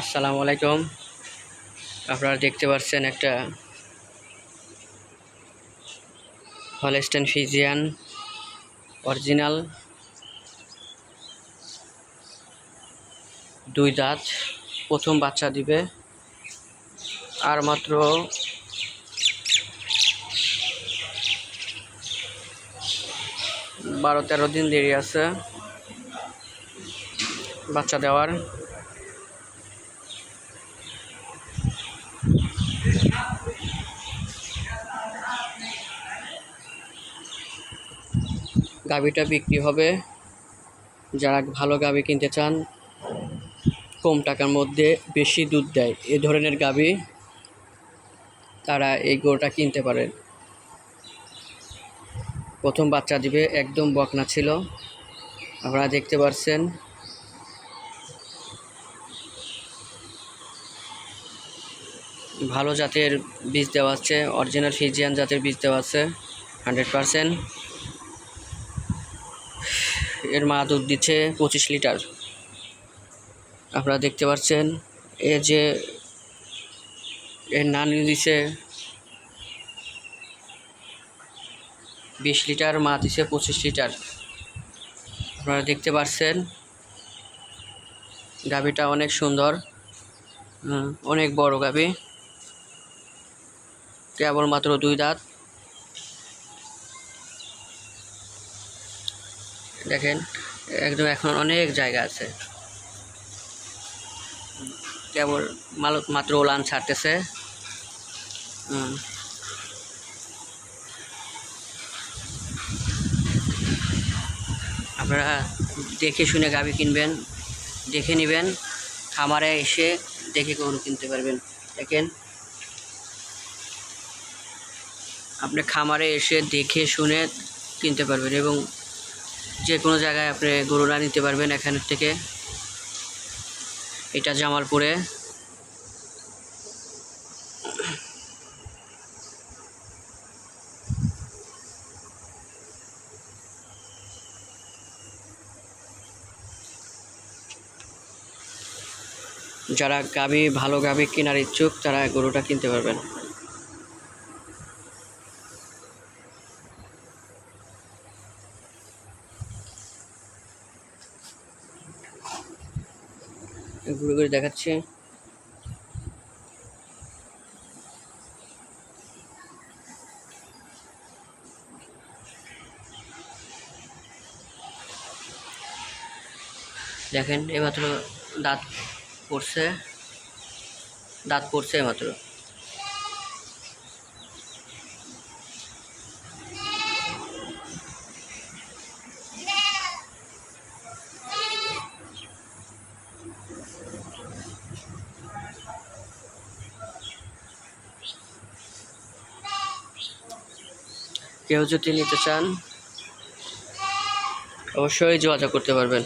আসসালামু আলাইকুম। আপনারা দেখতে পাচ্ছেন একটা হলস্টেন ফিজিয়ান অরিজিনাল দুই দাঁত, প্রথম বাচ্চা দিবে। আর মাত্র বারো তেরো দিন দেরি আছে বাচ্চা দেওয়ার। গাভিটা বিক্রি হবে। যারা ভালো গাভি কিনতে চান, কম টাকার মধ্যে বেশি দুধ দেয়। এ ধরনের গাভি তারা এই গরুটা কিনতে পারেন প্রথম বাচ্চা দিবে, একদম বকনা ছিল। আপনারা দেখতে পাচ্ছেন ভালো জাতের বীজ দেওয়া আছে অরিজিনাল ফিজিয়ান জাতের বীজ দেওয়া আছে হান্ড্রেড পারসেন্ট এর মা দুধ দিচ্ছে পঁচিশ লিটার। আপনারা দেখতে পাচ্ছেন, এ যে এর নানি দিছে বিশ লিটার মা দিছে পঁচিশ লিটার। আপনারা দেখতে পাচ্ছেন, গাভিটা অনেক সুন্দর অনেক বড় গাভি। কেবলমাত্র দুই দাঁত। দেখেন, একদম এখন অনেক জায়গা আছে। কেবল মাল মাত্র ওলান ছাড়তেছে। আপনারা দেখে শুনে গাবি কিনবেন, দেখে নেবেন, খামারে এসে দেখে গরু কিনতে পারবেন। দেখেন। আপনি খামারে এসে দেখে শুনে কিনতে পারবেন এবং যে কোনো জায়গায় আপনি গরুরা নিতে পারবেন এখান থেকে। এটা জামালপুরে। যারা গাবি ভালো গাবি কেনার ইচ্ছুক, তারা গরুটা কিনতে পারবেন। ঘুরে ঘুরে দেখাচ্ছে। দেখেন এইমাত্র দাঁত পড়ছে। দাঁত পড়ছে এইমাত্র কেউ যদি নিতে চান অবশ্যই যোগাযোগ করতে পারবেন।